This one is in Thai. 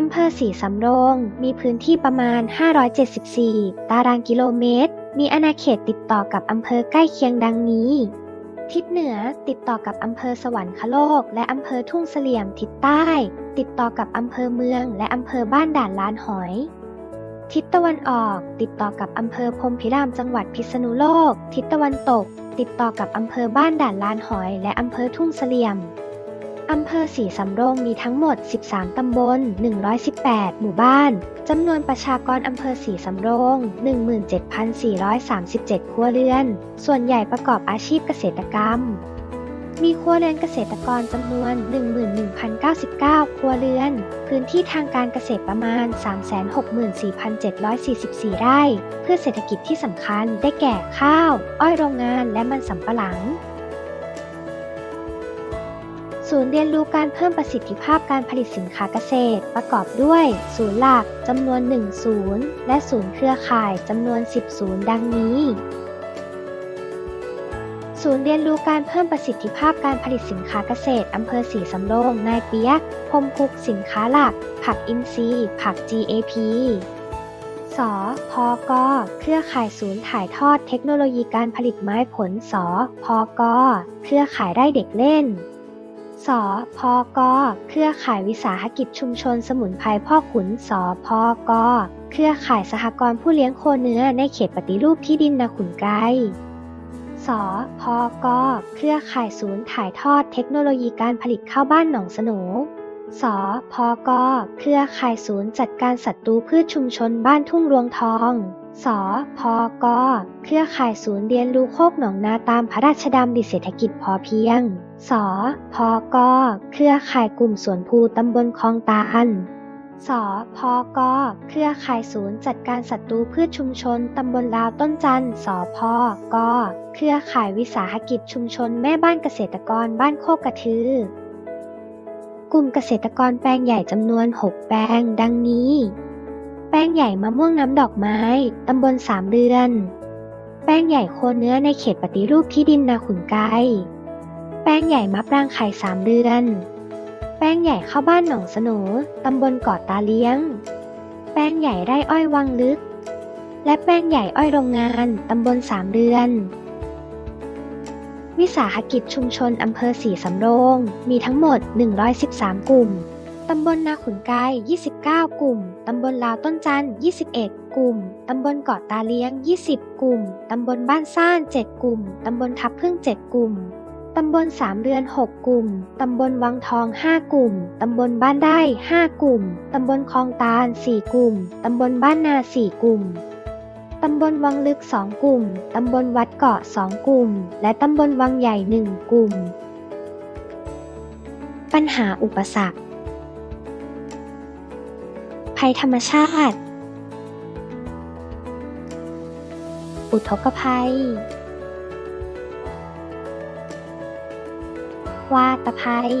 อำเภอศรีสำโรง มีพื้นที่ประมาณ 574 ตารางกิโลเมตร มีอาณาเขตติดต่อกับอำเภอใกล้เคียงดังนี้ ทิศเหนือติดต่อกับอำเภอสวรรคโลก และอำเภอทุ่งเสลี่ยมทิศใต้ ติดต่อกับอำเภอเมือง และอำเภอบ้านด่านล้านหอย ทิศตะวันออก ติดต่อกับอำเภอพรมพิรามจังหวัดพิษณุโลก ทิศตะวันตก ติดต่อกับอำเภอบ้านด่านล้านหอย และอำเภอทุ่งเสลี่ยม อำเภอศรีสำโรงมีทั้งหมด 13 ตำบล 118 หมู่บ้าน จำนวนประชากรอำเภอศรีสำโรง 17,437 ครัวเรือน ส่วนใหญ่ประกอบอาชีพเกษตรกรรม มีครัวเรือนเกษตรกรจำนวน 11,099 ครัวเรือน พื้นที่ทางการเกษตรประมาณ 364,744 ไร่ เพื่อเศรษฐกิจที่สำคัญได้แก่ข้าว อ้อยโรงงานและมันสำปะหลัง ศูนย์เรียนรู้การเพิ่มประสิทธิภาพการผลิตสินค้าเกษตร ประกอบด้วย ศูนย์หลักจำนวน 1 ศูนย์ และศูนย์เครือข่ายจำนวน 10 ศูนย์ดังนี้ ศูนย์เรียนรู้การเพิ่มประสิทธิภาพการผลิตสินค้าเกษตรอำเภอศรีสำโรงนายเปียกพมคุกสินค้าหลัก ผักอินทรีย์ ผัก GAP สพก เครือข่ายศูนย์ถ่ายทอดเทคโนโลยีการผลิตไม้ผล สพก เครือข่ายไร่เด็กเล่น สพกเครือข่ายวิสาหกิจชุมชนสมุนไพรพ่อขุนสพกเครือข่ายสหกรณ์ผู้เลี้ยงโคเนื้อในเขตปฏิรูปที่ดินนาขุนไกรสพกเครือข่ายศูนย์ถ่ายทอดเทคโนโลยีการผลิตข้าวบ้านหนองสโหนสพกเครือข่ายศูนย์จัดการศัตรูพืชชุมชนบ้านทุ่งรวงทอง สพกเครือข่ายศูนย์เรียนรู้โคกหนองนาตามพระราชดำริเศรษฐกิจพอเพียง สพกเครือข่ายกลุ่มสวนภูตำบลคลองตาลสพกเครือข่ายศูนย์จัดการศัตรูพืชชุมชนตำบลลาวต้นจันทร์สพกเครือข่ายวิสาหกิจชุมชนแม่บ้านเกษตรกรบ้านโคกกระทือ กลุ่มเกษตรกรแปลงใหญ่จำนวน 6 แปลง ดังนี้ ป้งใหญ่มะม่วงน้ำดอกไม้ ตำบลสามเดือน แป้งใหญ่โคเนื้อในเขตปฏิรูปที่ดินนาขุนไกรแป้งใหญ่มะปรางไข่สามเดือน แป้งใหญ่เข้าบ้านหนองสโหนตำบลเกาะตาเลี้ยง แป้งใหญ่ไร่อ้อยวังลึก และแป้งใหญ่อ้อยโรงงาน ตำบลสามเดือน วิสาหกิจชุมชนอำเภอศรีสำโรง มีทั้งหมด 113 กลุ่ม ตำบลนาขุนไกร29 กลุ่ม ตำบลลาวต้นจันทร์21 กลุ่ม ตำบลเกาะตาเลี้ยง 20 กลุ่ม ตำบลบ้านซ่าน 7 กลุ่ม ตำบลทับพึ่ง 7 กลุ่ม ตำบลสามเดือน 6 กลุ่ม ตำบลวังทอง 5 กลุ่ม ตำบลบ้านได้ 5 กลุ่ม ตำบลคลองตาล 4 กลุ่ม ตำบลบ้านนา 4 กลุ่ม ตำบลวังลึก 2 กลุ่ม ตำบลวัดเกาะ 2 กลุ่ม และตำบลวังใหญ่ 1 กลุ่ม ปัญหาอุปสรรค ภัยธรรมชาติ อุทกภัย วาตภัย